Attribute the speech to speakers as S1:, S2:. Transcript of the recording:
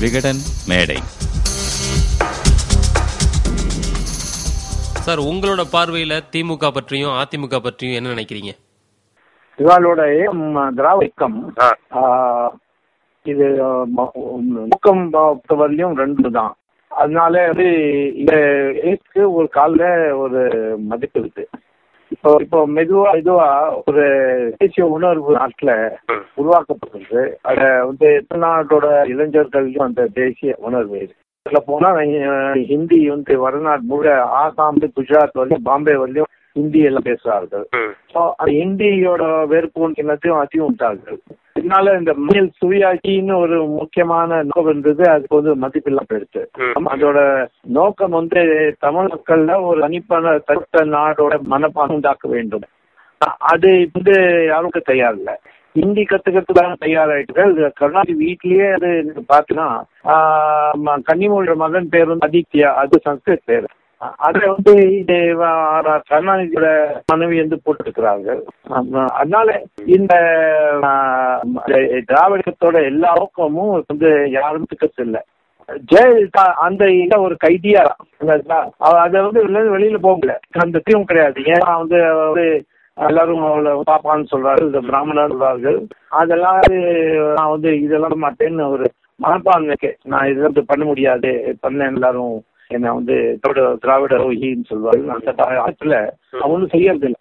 S1: விகடன் மேடை.
S2: சார் உங்களோட பார்வையில திமுக பற்றியும் அதிமுக பற்றியும் என்ன நினைக்கிறீங்க?
S3: இவாளோட ம், திராவிட இயக்கம் ஆ, இது ம- ஊக்கம் பொறுத்தவரையிலும் ரெண்டு தான் அதனால வந்து இந்த ஏக்கு ஒரு காலில் ஒரு மதிப்பு இருக்கு. இப்போ இப்போ மெதுவா மெதுவா ஒரு தேசிய உணர்வு நாட்டில் உருவாக்கப்படுது அத வந்து தமிழ்நாட்டோட இளைஞர்களையும் அந்த தேசிய உணர்வு இருக்கு. இதுல போனா ஹிந்தி வந்து வடநாடு முழு ஆசாம் குஜராத் வரையும் பாம்பே வரையும் ஹிந்தி எல்லாம் பேசுறார்கள். ஹிந்தியோட வேறுபோக்கினத்தையும் அதையும் உண்டார்கள் இதனால இந்த மேல் சுயாட்சின்னு ஒரு முக்கியமான நோக்கம் இருந்தது அதுக்கு வந்து மதிப்பில்லாம் போயிடுச்சு. அதோட நோக்கம் வந்து தமிழ் மக்கள்ல ஒரு தனிப்பான தடுத்த நாடோட மனப்பான்மை உண்டாக்க வேண்டும். அது வந்து யாருக்கும் தயார் இல்ல. ஹிந்தி கத்துக்கிறதுக்கு தான் தயாராயிட்டு கருணாநிதி வீட்லயே அது நீங்க பாத்தீங்கன்னா கன்னிமொழியோட மகன் பேர் வந்து அதித்யா அது சன்ஸ்கிருத் பேர். அதை வந்து இது கருணாநிதியோட மனைவி வந்து போட்டுருக்கிறார்கள் ஆமா. அதனால இந்த திராவிடத்தோட எல்லா நோக்கமும் வந்து யாரும் திக்கத்து இல்லை ஜெயலலிதா அந்த இத ஒரு கைதியா அதை வந்து வெளியில போகல அந்த தீவும் கிடையாது. ஏன்னா வந்து எல்லாரும் அவளை பாப்பான்னு சொல்றாரு. இந்த பிராமணர் சொல்றார்கள் அதெல்லாம் நான் வந்து இதெல்லாம் மாட்டேன்னு ஒரு மனப்பான்மைக்கு நான் இதெல்லாம் வந்து பண்ண முடியாது. பண்ண எல்லாரும். என்ன வந்து திராவிட திராவிட ரோஹின்னு சொல்வாரு அந்த ஆற்றுல அவனும் செய்யறது இல்லை